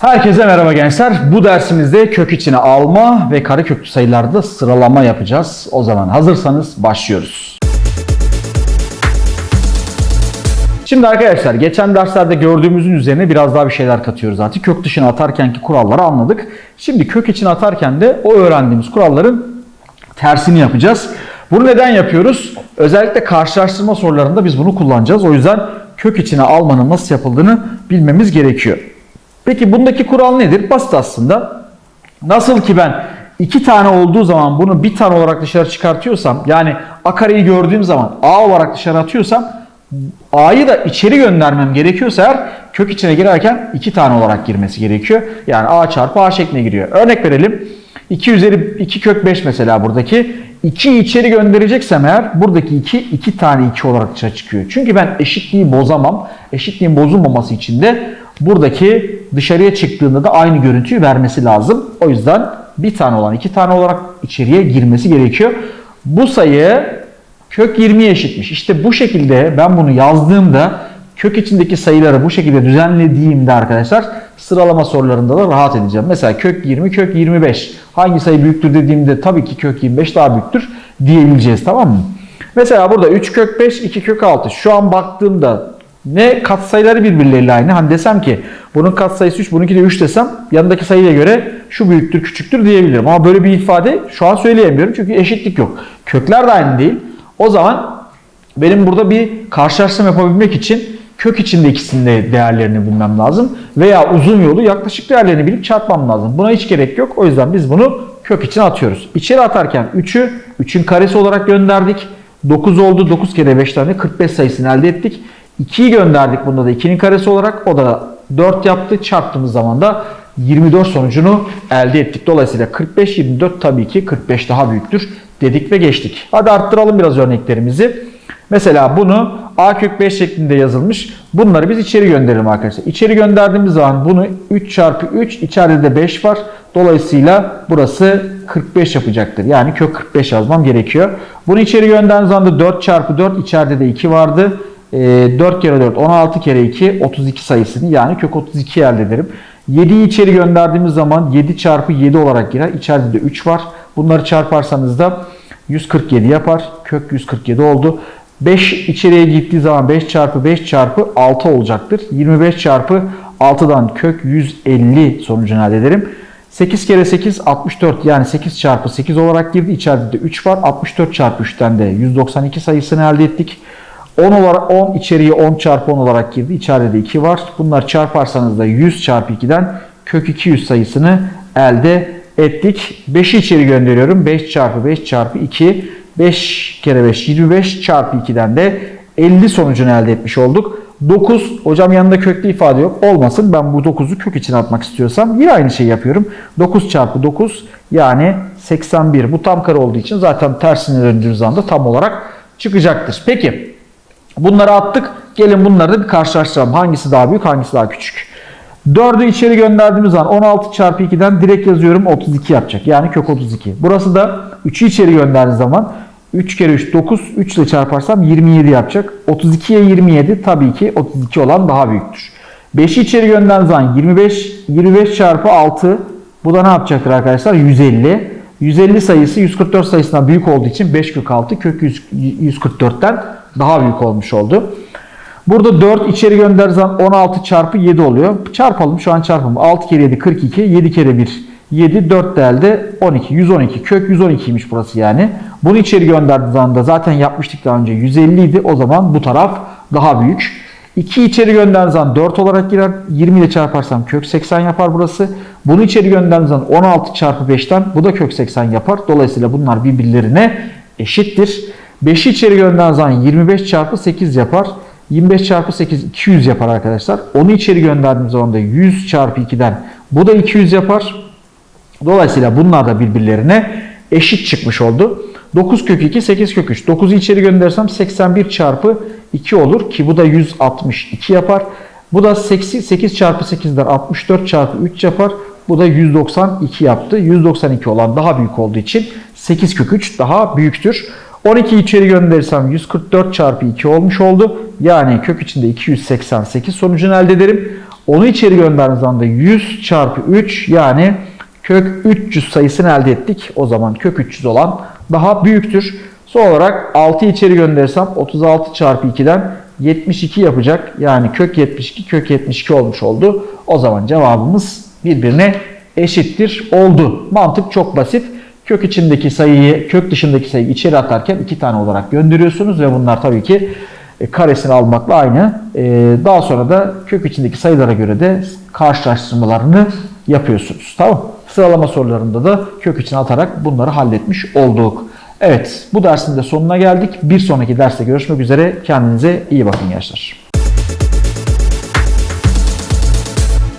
Herkese merhaba gençler. Bu dersimizde kök içine alma ve kareköklü sayılarda sıralama yapacağız. O zaman hazırsanız başlıyoruz. Şimdi arkadaşlar geçen derslerde gördüğümüzün üzerine biraz daha bir şeyler katıyoruz artık. Kök dışına atarkenki kuralları anladık. Şimdi kök içine atarken de o öğrendiğimiz kuralların tersini yapacağız. Bunu neden yapıyoruz? Özellikle karşılaştırma sorularında biz bunu kullanacağız. O yüzden kök içine almanın nasıl yapıldığını bilmemiz gerekiyor. Peki bundaki kural nedir? Basit aslında. Nasıl ki ben iki tane olduğu zaman bunu bir tane olarak dışarı çıkartıyorsam yani a kareyi gördüğüm zaman a olarak dışarı atıyorsam a'yı da içeri göndermem gerekiyorsa eğer kök içine girerken iki tane olarak girmesi gerekiyor. Yani a çarpı a şekline giriyor. Örnek verelim. 2 üzeri 2 kök 5 mesela buradaki. 2'yi içeri göndereceksem eğer buradaki 2 2 tane 2 olarak dışarı çıkıyor. Çünkü ben eşitliği bozamam. Eşitliğin bozulmaması için de buradaki dışarıya çıktığında da aynı görüntüyü vermesi lazım. O yüzden bir tane olan iki tane olarak içeriye girmesi gerekiyor. Bu sayı kök 20'ye eşitmiş. İşte bu şekilde ben bunu yazdığımda kök içindeki sayıları bu şekilde düzenlediğimde arkadaşlar sıralama sorularında da rahat edeceğim. Mesela kök 20, kök 25. Hangi sayı büyüktür dediğimde tabii ki kök 25 daha büyüktür diyebileceğiz tamam mı? Mesela burada 3 kök 5, 2 kök 6. Şu an baktığımda ne katsayıları birbirleriyle aynı. Hani desem ki bunun katsayısı 3, bununki de 3 desem yanındaki sayıya göre şu büyüktür, küçüktür diyebilirim. Ama böyle bir ifade şu an söyleyemiyorum çünkü eşitlik yok. Kökler de aynı değil. O zaman benim burada bir karşılaştırma yapabilmek için kök içinde ikisinin de değerlerini bilmem lazım. Veya uzun yolu yaklaşık değerlerini bilip çarpmam lazım. Buna hiç gerek yok. O yüzden biz bunu kök içine atıyoruz. İçeri atarken 3'ü 3'ün karesi olarak gönderdik. 9 oldu. 9 kere 5 tane 45 sayısını elde ettik. 2'yi gönderdik bunda da 2'nin karesi olarak. O da 4 yaptı. Çarptığımız zaman da 24 sonucunu elde ettik. Dolayısıyla 45 24 tabii ki 45 daha büyüktür dedik ve geçtik. Hadi arttıralım biraz örneklerimizi. Mesela bunu a kök 5 şeklinde yazılmış. Bunları biz içeri gönderelim arkadaşlar. İçeri gönderdiğimiz zaman bunu 3 çarpı 3 içeride de 5 var. Dolayısıyla burası 45 yapacaktır. Yani kök 45 yazmam gerekiyor. Bunu içeri gönderdiğimiz zaman da 4 çarpı 4 içeride de 2 vardı. E, 4 kere 4 16 kere 2 32 sayısını yani kök 32 elde ederim. 7'yi içeri gönderdiğimiz zaman 7 çarpı 7 olarak girer. İçeride de 3 var. Bunları çarparsanız da 147 yapar. Kök 147 oldu. 5 içeriye gittiği zaman 5 çarpı 5 çarpı 6 olacaktır. 25 çarpı 6'dan kök 150 sonucunu elde ederim. 8 kere 8 64 yani 8 çarpı 8 olarak girdi. İçeride de 3 var. 64 çarpı 3'ten de 192 sayısını elde ettik. 10 olarak 10 içeriye 10 çarpı 10 olarak girdi. İçeride de 2 var. Bunları çarparsanız da 100 çarpı 2'den kök 200 sayısını elde ettik. 5'i içeri gönderiyorum. 5 çarpı 5 çarpı 2. 5 kere 5 25 çarpı 2'den de 50 sonucunu elde etmiş olduk. 9 hocam yanında köklü ifade yok. Olmasın ben bu 9'u kök içine atmak istiyorsam yine aynı şeyi yapıyorum. 9 çarpı 9 yani 81. Bu tam kare olduğu için zaten tersine döndüğümüz anda tam olarak çıkacaktır. Peki bunları attık. Gelin bunları da bir karşılaştıralım. Hangisi daha büyük hangisi daha küçük. 4'ü içeri gönderdiğimiz zaman 16 çarpı 2'den direkt yazıyorum 32 yapacak. Yani kök 32. Burası da 3'ü içeri gönderdiğiniz zaman 3 kere 3 9 3 ile çarparsam 27 yapacak. 32'ye 27 tabii ki 32 olan daha büyüktür. 5'i içeri gönderdiğiniz zaman 25 25 çarpı 6 bu da ne yapacaktır arkadaşlar? 150. 150 sayısı 144 sayısından büyük olduğu için 5 kök 6 kök 144'ten daha büyük olmuş oldu. Burada 4 içeri zaman 16 çarpı 7 oluyor. Çarpalım şu an çarpalım. 6 kere 7 42. 7 kere 1 7. 4 de elde 12. 112. Kök 112'ymiş burası yani. Bunu içeri gönderdiği zaman da zaten yapmıştık daha önce. 150 idi. O zaman bu taraf daha büyük. 2 içeri gönderdiği zaman 4 olarak girer. 20 ile çarparsam kök 80 yapar burası. Bunu içeri gönderdiği zaman 16 çarpı 5'ten bu da kök 80 yapar. Dolayısıyla bunlar birbirlerine eşittir. 5'i içeri gönderdiği zaman 25 çarpı 8 yapar. 25 çarpı 8 200 yapar arkadaşlar. Onu içeri gönderdiğimiz zaman da 100 çarpı 2'den bu da 200 yapar. Dolayısıyla bunlar da birbirlerine eşit çıkmış oldu. 9 kök 2 8 kök 3. 9'u içeri gönderirsem 81 çarpı 2 olur ki bu da 162 yapar. Bu da 8, 8 çarpı 8'den 64 çarpı 3 yapar. Bu da 192 yaptı. 192 olan daha büyük olduğu için 8 kök 3 daha büyüktür. 12 içeri gönderirsem 144 çarpı 2 olmuş oldu. Yani kök içinde 288 sonucunu elde ederim. Onu içeri gönderdiğiniz anda 100 çarpı 3 yani kök 300 sayısını elde ettik. O zaman kök 300 olan daha büyüktür. Son olarak 6 içeri gönderirsem 36 çarpı 2'den 72 yapacak. Yani kök 72 kök 72 olmuş oldu. O zaman cevabımız birbirine eşittir oldu. Mantık çok basit. Kök içindeki sayıyı, kök dışındaki sayıyı içeri atarken iki tane olarak gönderiyorsunuz ve bunlar tabii ki e, karesini almakla aynı. E, Daha sonra da kök içindeki sayılara göre de karşılaştırmalarını yapıyorsunuz. Tamam. Sıralama sorularında da kök içine atarak bunları halletmiş olduk. Evet bu dersin de sonuna geldik. Bir sonraki derste görüşmek üzere. Kendinize iyi bakın gençler.